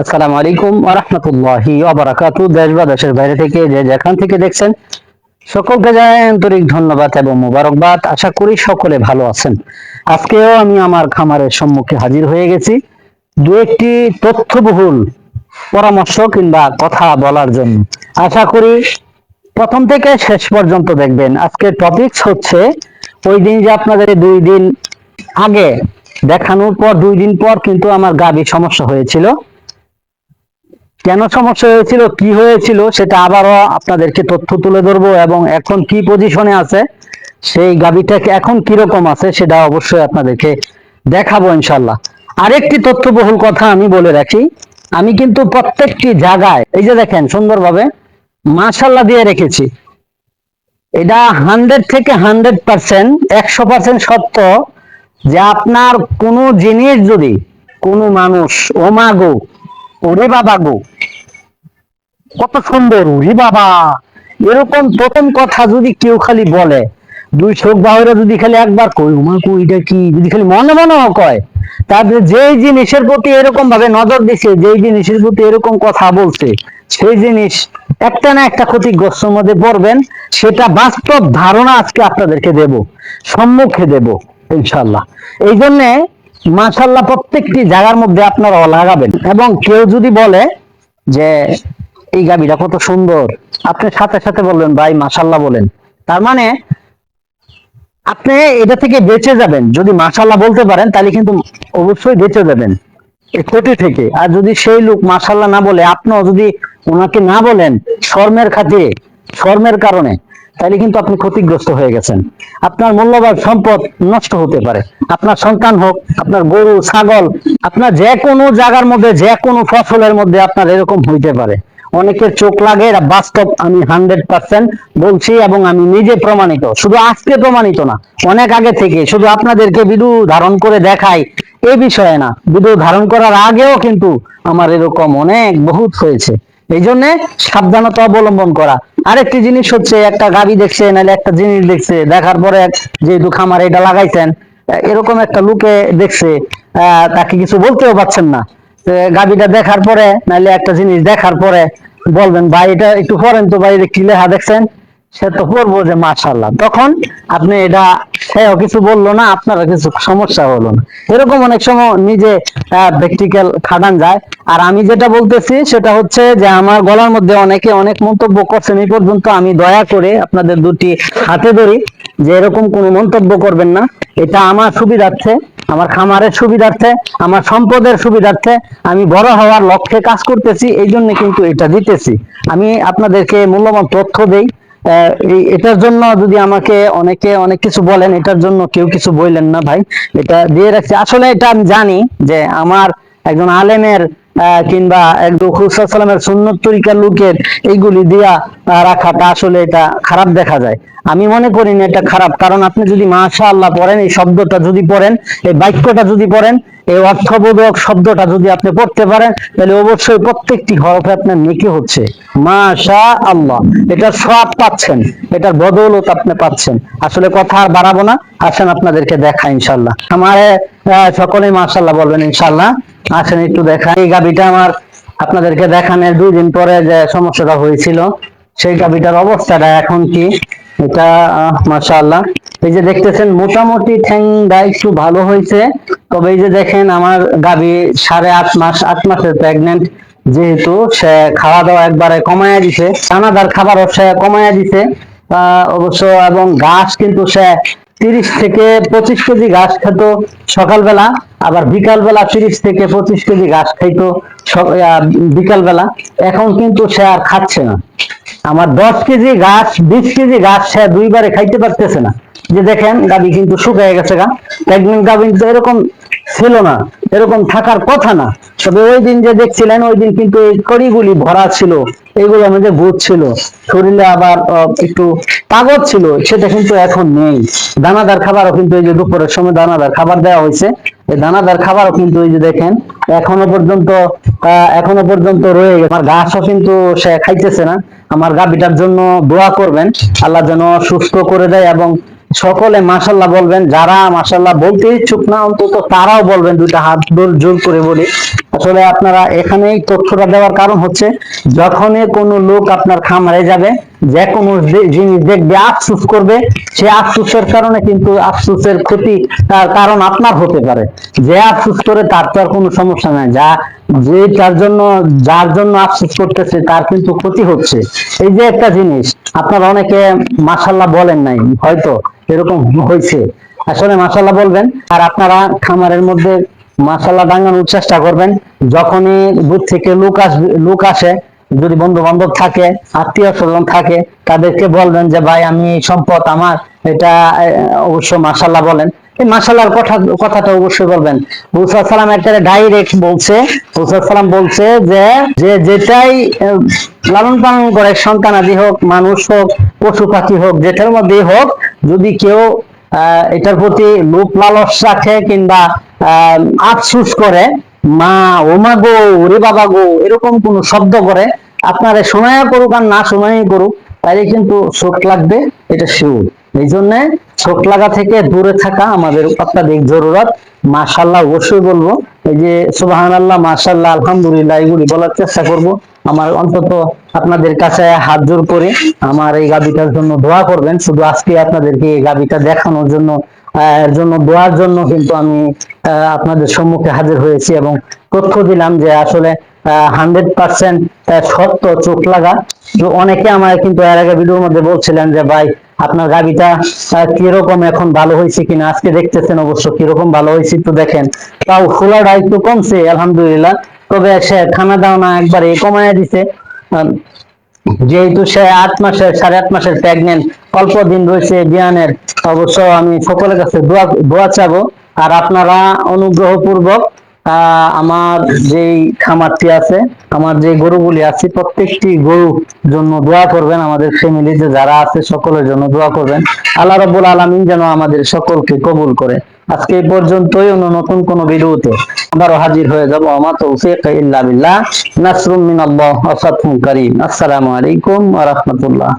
আসসালামু আলাইকুম আরহামতুল্লাহি ওবারাকাতু দেশ বা দেশের বাইরে থেকে যে যেখান থেকে দেখছেন, সকলকে জানাই আন্তরিক ধন্যবাদ এবং মোবারকবাদ। আশা করি সকলে ভালো আছেন। আজকেও আমি আমার খামারের সম্মুখে হাজির হয়ে গেছি। দু একটি তথ্যবহুল পরামর্শ কিংবা কথা বলার জন্য। আশা করি প্রথম থেকে শেষ পর্যন্ত দেখবেন। আজকে টপিকস হচ্ছে, ওই দিন যে আপনাদের দুই দিন আগে দেখানোর পর, দুই দিন পর কিন্তু আমার গাবি সমস্যা হয়েছিল। কেন সমস্যা হয়েছিল, কি হয়েছিল, সেটা আবারও আপনাদেরকে তথ্য তুলে ধরবো এবং এখন কি পজিশনে আছে, সেই গাবিটাকে এখন কীরকম আছে সেটা অবশ্যই আপনাদেরকে দেখাবো ইনশাল্লাহ আরেকটি তথ্যবহুল কথা আমি বলে রাখি, আমি কিন্তু প্রত্যেকটি জায়গায়, এই যে দেখেন সুন্দরভাবে মাশাল্লাহ দিয়ে রেখেছি। এটা হান্ড্রেড থেকে হান্ড্রেড পার্সেন্ট, একশো পার্সেন্ট সত্য যে আপনার কোনো জিনিস যদি কোনো মানুষ ওমা গো ওরে বাবা গো। কত সুন্দর, ওরে বাবা। এরকম প্রথম কথা যদি কেউ খালি বলে, দুই চোখ বাহুরে যদি খালি একবার কই ওমা কো, এটা কি? যদি খালি মনে মনে কয় তারপরে যেই জিনিসের প্রতি এরকম ভাবে নজর দিছে, যেই জিনিসের প্রতি এরকম কথা বলছে, সেই জিনিস একটা না একটা ক্ষতিগ্রস্তর মধ্যে পড়বেন, সেটা বাস্তব ধারণা আজকে আপনাদেরকে দেব, সম্মুখে দেব ইনশাল্লাহ এই জন্যে মাশাল্লাহ প্রত্যেকটি জায়গার মধ্যে আপনারা লাগাবেন। এবং কেউ যদি বলে যে, এই গাবিটা কত সুন্দর। আপনি সাথে সাথে বলবেন, ভাই মাশাল্লাহ বলেন। তার মানে আপনি এটা থেকে বেঁচে যাবেন। যদি মাশাল্লাহ বলতে পারেন, তাহলে কিন্তু অবশ্যই বেঁচে যাবেন। ক্ষতি থেকে। আর যদি সেই লোক মাশাল্লাহ না বলে, আপনিও যদি ওনাকে না বলেন, শর্মের খাতিরে, শর্মের কারণে তাহলে কিন্তু আপনি ক্ষতিগ্রস্ত হয়ে গেছেন। আপনার মূল্যবান সম্পদ নষ্ট হতে পারে। আপনার সন্তান হোক, আপনার গরু, ছাগল, আপনার যে কোনো জায়গার মধ্যে, যে কোনো ফসলের মধ্যে আপনার এরকম হইতে পারে। অনেকের চোখ লাগে এটা বাস্তব, আমি হান্ড্রেড পার্সেন্ট বলছি এবং আমি নিজে প্রমাণিত। শুধু আজকে প্রমাণিত না, অনেক আগে থেকে শুধু আপনাদেরকে ভিডিও ধারণ করে দেখাই। এই বিষয়ে না ভিডিও ধারণ করার আগেও কিন্তু আমার এরকম অনেক বহুত হয়েছে। এই জন্য সাবধানতা অবলম্বন করা। আরেকটি জিনিস হচ্ছে, একটা গাড়ি দেখছে, নাহলে একটা জিনিস দেখছে, দেখার পরে যেহেতু খামার এটা লাগাইছেন এরকম একটা লোকে দেখছে তাকে কিছু বলতেও পারছেন না। গাড়িটা দেখার পরে, নাহলে একটা জিনিস দেখার পরে বলবেন, ভাই, এটা একটু করেন তো, ভাই কি লেখা দেখছেন? সে তো পড়ব যে মাশাল্লাহ তখন আপনি এটা সেও কিছু বলল না, আপনারও কিছু সমস্যা হলো না। এরকম অনেক সময় নিজে প্র্যাকটিক্যাল খাটান যায়। আর আমি যেটা বলতেছি সেটা হচ্ছে যে আমার গলার মধ্যে অনেকে অনেক মন্তব্য করছেন, এই পর্যন্ত আমি দয়া করে আপনাদের দুটি হাতে ধরি যে এরকম কোনো মন্তব্য করবেন না। এটা আমার সুবিধার্থে, আমার খামারের সুবিধার্থে, আমার সম্পদের সুবিধার্থে আমি বড় হওয়ার লক্ষ্যে কাজ করতেছি এই জন্য কিন্তু এটা দিতেছি। আমি আপনাদেরকে মূল্যবান তথ্য দেই। এটার জন্য যদি আমাকে অনেকে অনেক কিছু বলেন, এটার জন্য কেউ কিছু বললেন না ভাই। এটা দিয়ে রাখছি। আসলে এটা আমি জানি যে আমার একজন আলেমের কিংবা একজন খুসালামের সুন্নত তরিকার লোকের এইগুলি দিয়া রাখাটা আসলে এটা খারাপ দেখা যায়। আমি মনে করি না এটা খারাপ। কারণ আপনি যদি মাশা আল্লাহ পড়েন, এই শব্দটা যদি পড়েন, এই বাক্যটা যদি পড়েন এই অর্থবোধক শব্দটা যদি আপনি পড়তে পারেন, তাহলে অবশ্যই প্রত্যেকটি হরফে আপনার নেকি হচ্ছে। মাশা আল্লাহ এটা সব পাচ্ছেন, এটার বদৌলত আপনি পাচ্ছেন। আসলে কথা আর বাড়াবো না, আসেন আপনাদেরকে দেখা ইনশাল্লাহ আমার সকলেই মাশাল্লাহ বলবেন ইনশাল্লাহ আসেন একটু দেখা এই গাবিটা আমার আপনাদেরকে দেখানোর দুই দিন পরে যে সমস্যাটা হয়েছিল, সেই গাবিটার অবস্থাটা এখন কি? এটা মাশাআল্লাহ। এই যে দেখতেছেন, মোটামুটি ঠ্যাংটা একটু ভালো হয়েছে। তবে এই যে দেখেন আমার গাবি সাড়ে আট মাস, আট মাসের প্রেগনেন্ট যেহেতু সে খাওয়া দাওয়া একবারে কমায়া দিছে দানাদার খাবারও সে কমায়া দিছে অবশ্য এবং ঘাস কিন্তু সে তিরিশ থেকে পঁচিশ কেজি ঘাস খেত সকালবেলা, আবার বিকালবেলা তিরিশ থেকে পঁচিশ কেজি ঘাস খাইতো বিকালবেলা, এখন কিন্তু সে আর খাচ্ছে না। আমার দশ কেজি ঘাস, বিশ কেজি ঘাস সে দুইবারে খাইতে পারতেছে না। যে দেখেন গাবি কিন্তু শুকিয়ে গেছে গা। প্রেগনেন্ট গাবি কিন্তু এরকম ছিল না, এরকম থাকার কথা না। তবে ওই দিন যে দেখছিলেন, ওই দিন কিন্তু এই কড়িগুলি ভরা ছিল, এগুলো আমাদের ভূত ছিল। শরীরে আবার একটু তাগত ছিল, সেটা কিন্তু এখন নেই। দানাদার খাবারও কিন্তু এই যে দুপুরের সময় দানাদার খাবার দেওয়া হয়েছে। এই দানাদার খাবারও কিন্তু এই যে দেখেন, এখনও পর্যন্ত এখনও পর্যন্ত রয়ে গেছে। আমার ঘাসও কিন্তু সে খাইতেছে না। আমার গাবিটার জন্য দোয়া করবেন। আল্লাহ যেন সুস্থ করে দেয় এবং সকলে মাসাল্লাহ বলবেন, যারা মাসাল্লাহ বলতে ইচ্ছুক না, অন্তত তারাও বলবেন দুইটা হাত জোর করে বলি। আসলে আপনারা এখানে তথ্যটা দেওয়ার কারণ হচ্ছে, যখনই কোনো লোক আপনার খামারে যাবে, যে কোনো জিনিস দেখবে আফসুস করবে, সে আফসুসের কারণে কিন্তু আফসুসের ক্ষতি তার কারণ আপনার হতে পারে। যে আফসুস করে তার তো আর কোনো সমস্যা নাই। যা যে তার জন্য, যার জন্য আফসোস করতেছে, তার কিন্তু ক্ষতি হচ্ছে। এই যে একটা জিনিস, আপনারা অনেকে মাসাল্লাহ বলেন নাই, হয়তো এরকম হয়েছে। আসলে মাসাল্লাহ বলবেন, আর আপনারা খামারের মধ্যে মাসাল্লাহ ডাঙ্গানোর চেষ্টা করবেন। যখনই দূর থেকে লোক আসবে লোক আসে, যদি বন্ধু বান্ধব থাকে আত্মীয় স্বজন থাকে, তাদেরকে বলবেন যে, ভাই, আমি সম্পদ আমার। এটা অবশ্য মাসাল্লাহ বলেন। এই মাসাল্লাহর কথা, কথাটা অবশ্যই বলবেন। মুসা সালাম একটা ডাইরেক্ট বলছে মুসা সালাম বলছে যে যে যেটাই লালন পালন করে, সন্তান আদি হোক, মানুষ হোক পশু পাখি হোক, যেটার মধ্যেই হোক, যদি কেউ এটার প্রতি লোভ লালস রাখে কিংবা আফসুস করে, মা, ও মা গো, ওরে বাবা গো, এরকম কোন শব্দ করে, আপনারা শোনায় করুক আর না শোনায় করুক, তাইলে কিন্তু শোক লাগবে, এটা শিউর এই জন্য শোক লাগা থেকে দূরে থাকা আমাদের অত্যাধিক জরুরত। মাশাল্লাহ অবশ্যই বলব, এই যে সুবাহান আল্লাহ মাশাল্লাহ আলহামদুলিল্লাহ, এগুলি বলার চেষ্টা করব। আমার অন্তত আপনাদের কাছে হাত জোর করে আমার এই গাবিটার জন্য দোয়া করবেন। শুধু আজকে আপনাদেরকে এই গাবিটা দেখানোর জন্য এর জন্য, দোয়ার জন্য কিন্তু আমি আপনাদের সম্মুখে হাজির হয়েছি এবং তথ্য দিলাম যে আসলে হান্ড্রেড পার্সেন্ট সত্য চোখ লাগা অনেকে আমার কিন্তু এর আগে ভিডিওর মধ্যে বলছিলেন যে, ভাই আপনার গাড়িটা কীরকম এখন ভালো হয়েছে কিনা? আজকে দেখতেছেন অবশ্য কীরকম ভালো হয়েছে একটু দেখেন। তাও ফোলাটা একটু কমছে আলহামদুলিল্লাহ। তবে সে খানা দাওনা একবারে কমায় দিছে। যেহেতু সে আট মাসের সাড়ে আট মাসের প্রেগনেন্ট অল্প দিন রয়েছে বিয়ানের অবশ্য আমি সকলের কাছে দোয়া দোয়া চাবো। আর আপনারা অনুগ্রহ পূর্বক আহ, আমার যেই খামারটি আছে, আমার যে গরুগুলি আছে, প্রত্যেকটি গরুর জন্য দোয়া করবেন আমাদের ফ্যামিলিতে যারা আছে, সকলের জন্য দোয়া করবেন। আল্লাহ রাব্বুল আলামিন যেন আমাদের সকলকে কবুল করে। আজকে এই পর্যন্তই, অন্য নতুন কোন ভিডিওতে আবারও হাজির হয়ে যাব। আমা তৌফিক ইল্লা বিল্লাহ, নাসরুম ফাতহুন কারীম। আসসালামু আলাইকুম ওয়া রাহমাতুল্লাহ।